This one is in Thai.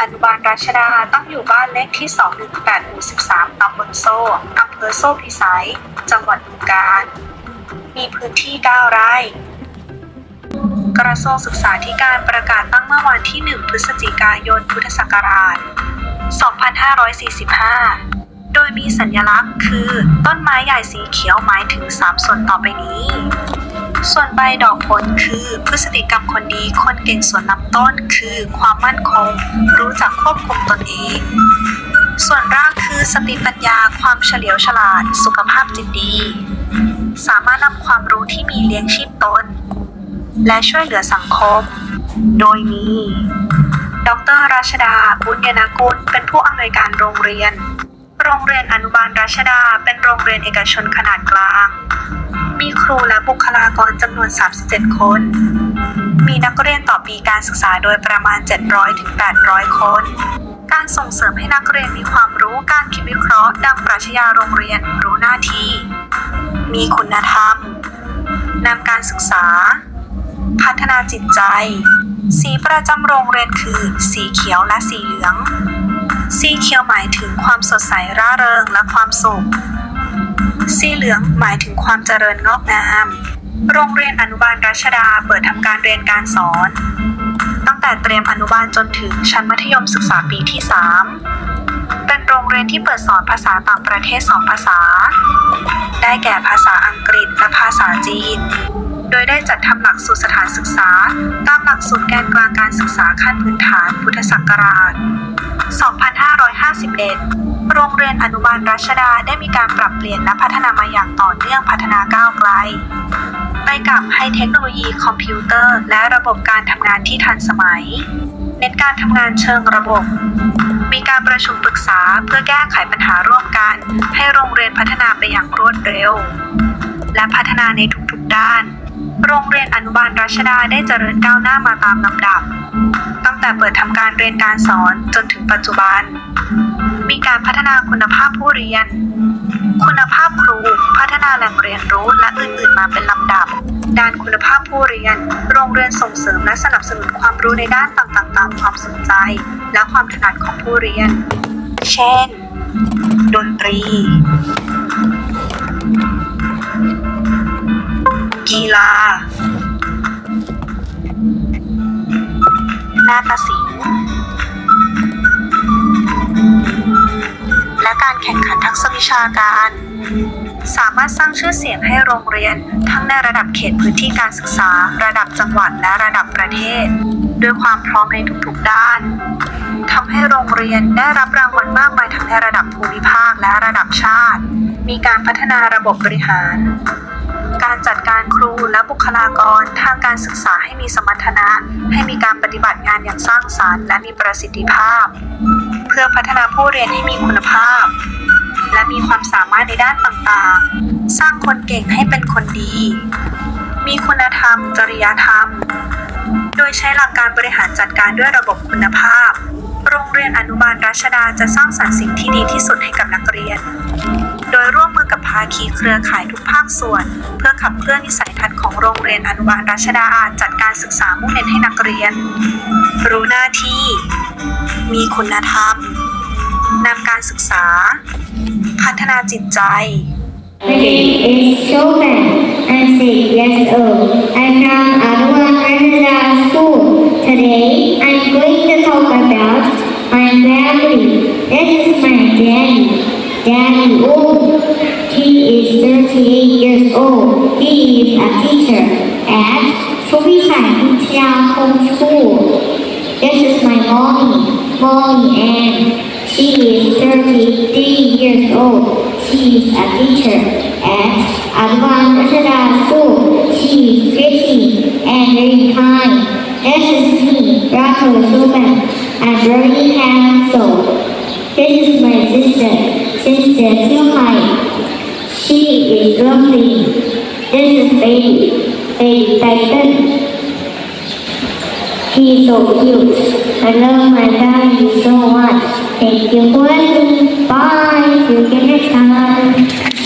อนุบาลราชดาตั้งอยู่บ้านเลขที่ 218หมู่13ตำบลโซ่อำเภอโซ่พิสัย จังหวัดบึงกาฬ มีพื้นที่ 9 ไร่ กระทรวงศึกษาธิการประกาศตั้งเมื่อวันที่ 1 พฤศจิกายน พุทธศักราช 2545 โดยมีสัญลักษณ์คือต้นไม้ใหญ่สีเขียวหมายถึง 3 ส่วนต่อไปนี้ ส่วนใบดอกผลคือพฤติกรรมคนดีคนเก่งส่วนลำต้นคือความมั่นคง รู้จักควบคุมตนเองส่วนรากคือสติปัญญาความเฉลียวฉลาด สุขภาพจิตดี สามารถนำความรู้ที่มีเลี้ยงชีพตน และช่วยเหลือสังคม โดยมี ดรราชดาบุญยนากุลเป็นผู้อำนวยการโรงเรียน โรงเรียนอนุบาลราชดา เป็นโรงเรียนเอกชนขนาดกลาง รูและบุคลากรจำนวน 37 คน มีนักเรียนต่อปีการศึกษาโดยประมาณ 700-800 คน การส่งเสริมให้นักเรียนมีความรู้การคิดวิเคราะห์ ดังปรัชญาโรงเรียนรู้หน้าที่ มีคุณธรรมนำการศึกษา พัฒนาจิตใจ สีประจำโรงเรียนคือ สีเขียวและสีเหลือง สีเขียวหมายถึงความสดใสร่าเริงและความสุข สีเหลืองหมายถึงความเจริญงอกงาม โรงเรียนอนุบาลรัชดาเปิดทำการเรียนการสอน ตั้งแต่เตรียมอนุบาลจนถึงชั้นมัธยมศึกษาปีที่ 3 เป็นโรงเรียนที่เปิดสอนภาษาต่างประเทศ2ภาษา ได้แก่ภาษาอังกฤษและภาษาจีน โดยได้จัดทำหลักสูตรสถานศึกษา ตามหลักสูตรแกนกลางการศึกษาขั้นพื้นฐานพุทธศักราช 2551 โรงเรียนอนุบาลรัชดาได้มีการปรับเปลี่ยนและพัฒนามาอย่างต่อเนื่องพัฒนาก้าวไกล ไปกับให้เทคโนโลยีคอมพิวเตอร์ และระบบการทำงานที่ทันสมัย เน้นการทำงานเชิงระบบ มีการประชุมปรึกษาเพื่อแก้ไขปัญหาร่วมกัน ให้โรงเรียนพัฒนาไปอย่างรวดเร็ว และพัฒนาในทุกๆด้าน โรงเรียนอนุบาลรัชดาได้เจริญก้าวหน้ามาตามลำดับ ตั้งแต่เปิดทำการเรียนการสอนจนถึงปัจจุบัน มีการพัฒนาคุณภาพผู้เรียน คุณภาพครู พัฒนาแหล่งเรียนรู้และอื่นๆมาเป็นลำดับ ด้านคุณภาพผู้เรียน โรงเรียนส่งเสริมและสนับสนุนความรู้ในด้านต่างๆ ตามความสนใจ และความถนัดของผู้เรียน เช่น ดนตรี กีฬา นาฏศิลป์ ทักษะวิชาการ สามารถสร้างชื่อเสียงให้โรงเรียน ทั้งในระดับเขตพื้นที่การศึกษา ระดับจังหวัดและระดับประเทศ ด้วยความพร้อมในทุกๆด้านทำให้โรงเรียนได้รับรางวัลมากมายทั้งในระดับภูมิภาคและระดับชาติ มีการพัฒนาระบบบริหาร การจัดการครูและบุคลากรทางการศึกษาให้มีสมรรถนะ ให้มีการปฏิบัติงานอย่างสร้างสรรค์และมีประสิทธิภาพ เพื่อพัฒนาผู้เรียนให้มีคุณภาพ และมีความสามารถในด้านต่างๆ สร้างคนเก่งให้เป็นคนดี มีคุณธรรม จริยธรรม โดยใช้หลักการบริหารจัดการด้วยระบบคุณภาพ โรงเรียนอนุบาลรัชดาจะสร้างสรรค์สิ่งที่ดีที่สุดให้กับนักเรียน โดยร่วมมือกับภาคีเครือข่ายทุกภาคส่วน เพื่อขับเคลื่อนวิสัยทัศน์ของโรงเรียนอนุบาลรัชดาจัดการศึกษามุ่งเน้นให้นักเรียน รู้หน้าที่ มีคุณธรรมนำการศึกษา พัฒนาจิตใจ My name is Showman. I'm six years old. I'm from Aduan Ranada School. Today, I'm going to talk about my family. This is my daddy, Daddy O. He is 38 years old. He is a teacher at Suvisai Intia Home School. This is my mommy, Mommy Ann. She is 33 years old. She is a teacher at Advan School. She is pretty and very kind. This is me, Rachel Schumann. I'm very handsome. This is my sister, Sister Tuhai. She is lovely. This is baby, baby Titan. He so cute. I love my family so much. Thank you for listening. Bye. See you next time.